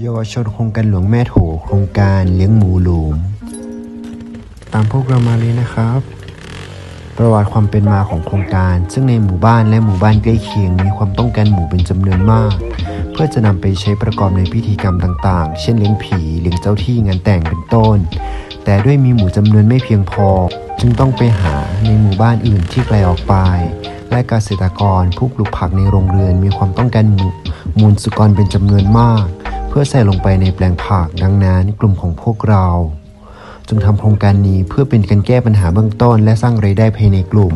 เยาวชนโครงการหลวงแม่โถ โครงการเลี้ยงหมูหลุมตามพวกเรามาเลยนะครับ ประวัติความเป็นมาของโครงการ ซึ่งในหมู่บ้านและหมู่บ้านใกล้เคียงมีความต้องการหมูเป็นจำนวนมาก เพื่อจะนำไปใช้ประกอบในพิธีกรรมต่างๆ เช่นเลี้ยงผีเลี้ยงเจ้าที่งานแต่งเป็นต้น แต่ด้วยมีหมูจำนวนไม่เพียงพอ จึงต้องไปหาในหมู่บ้านอื่นที่ไกลออกไป และเกษตรกรผู้ปลูกผักในโรงเรือนมีความต้องการหมูมูลสุกรเป็นจำนวนมาก พื่อใส่ลงไปในแปลงผักดังนั้นกลุ่มของพวกเรา จึงทำโครงการนี้เพื่อเป็นการแก้ปัญหาเบื้องต้น และสร้างรายได้ภายในกลุ่ม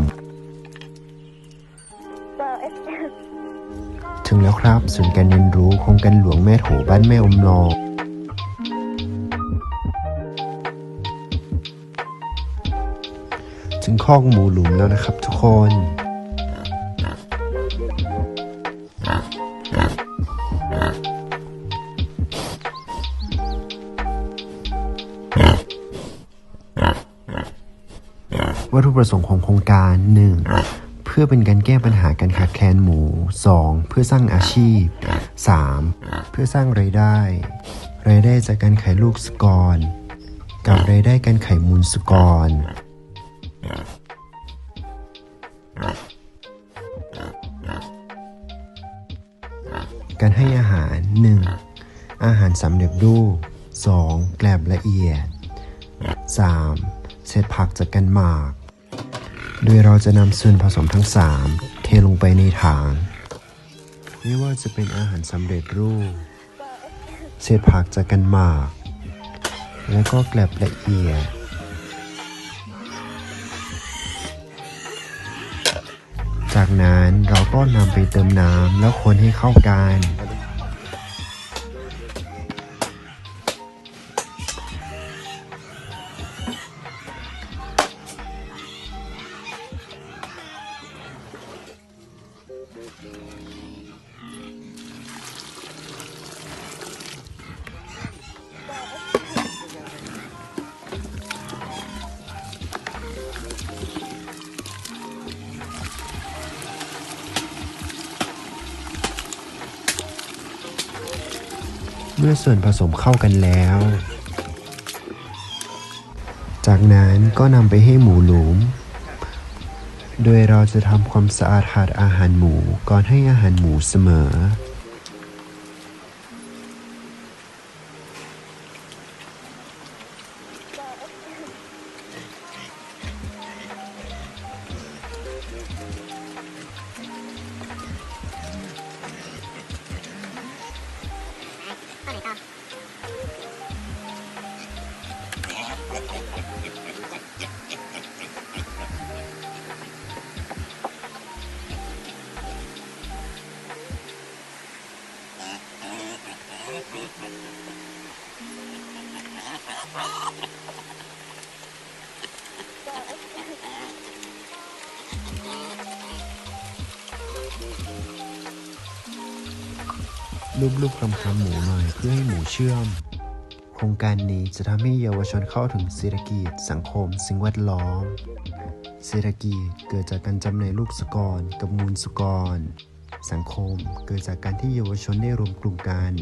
ถึงแล้วครับศูนย์การเรียนรู้โครงการหลวงแม่โถบ้านแม่อมลองถึงคอกหมูหลุมแล้วนะครับทุกคน วัตถุประสงค์ของโครงการ 1. เพื่อเป็นการแก้ปัญหาการขาดแคลนหมู 2. เพื่อสร้างอาชีพ 3. เพื่อสร้างรายได้ รายได้จากการขายลูกสุกร กับรายได้การขายมูลสุกรการให้อาหาร 1. อาหารสำเร็จรูป 2. แกลบละเอียด 3. เศษผักจากกันหมาก โดยเราจะนำส่วนผสมทั้ง 3 เทลงไปในถังไม่ว่าจะเป็นอาหารสำเร็จรูป เศษผักจากกันหมาก และก็แกลบละเอียด จากนั้นเราก็นำไปเติมน้ำแล้วคนให้เข้ากัน เมื่อส่วนผสมเข้ากันแล้ว จากนั้นก็นำไปให้หมูหลุม โดยเราจะทำความสะอาดถาดอาหารหมูก่อนให้อาหารหมูเสมอ รูปๆคำคำหมูหน่อยเพื่อให้หมูเชื่อม โครงการนี้จะทำให้เยาวชนเข้าถึงเศรษฐกิจสังคม สิ่งแวดล้อม เศรษฐกิจเกิดจากการจำหน่ายลูกสุกรกับมูลสุกร สังคมเกิดจากการที่เยาวชนได้รวมกลุ่มกัน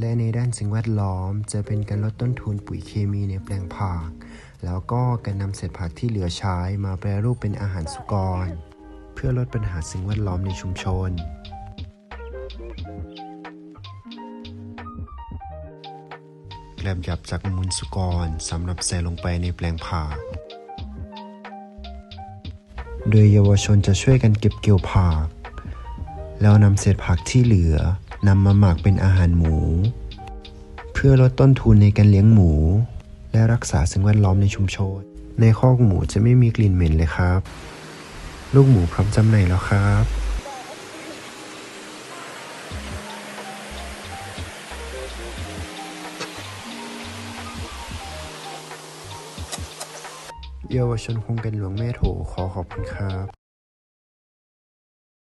และในด้านสิ่งแวดล้อม จะเป็นการลดต้นทุนปุ๋ยเคมีในแปลงผัก แล้วก็การนำเศษผักที่เหลือใช้มาแปรรูปเป็นอาหารสุกร เพื่อลดปัญหาสิ่งแวดล้อมในชุมชน แกลบหยับจากมูลสุกรสำหรับใส่ลงไปในแปลงผักโดยเยาวชนจะช่วยกันเก็บเกี่ยวผัก แล้วนำเศษผักที่เหลือนำมาหมักเป็นอาหารหมู พื่อลดต้นทุนในการเลี้ยงหมู และรักษาสิ่งแวดล้อมในชุมชน ในคอกหมูจะไม่มีกลิ่นเหม็นเลยครับ ลูกหมูพร้อมจำหน่ายแล้วครับเยาวชนโครงการหลวงแม่โถขอขอบคุณครับ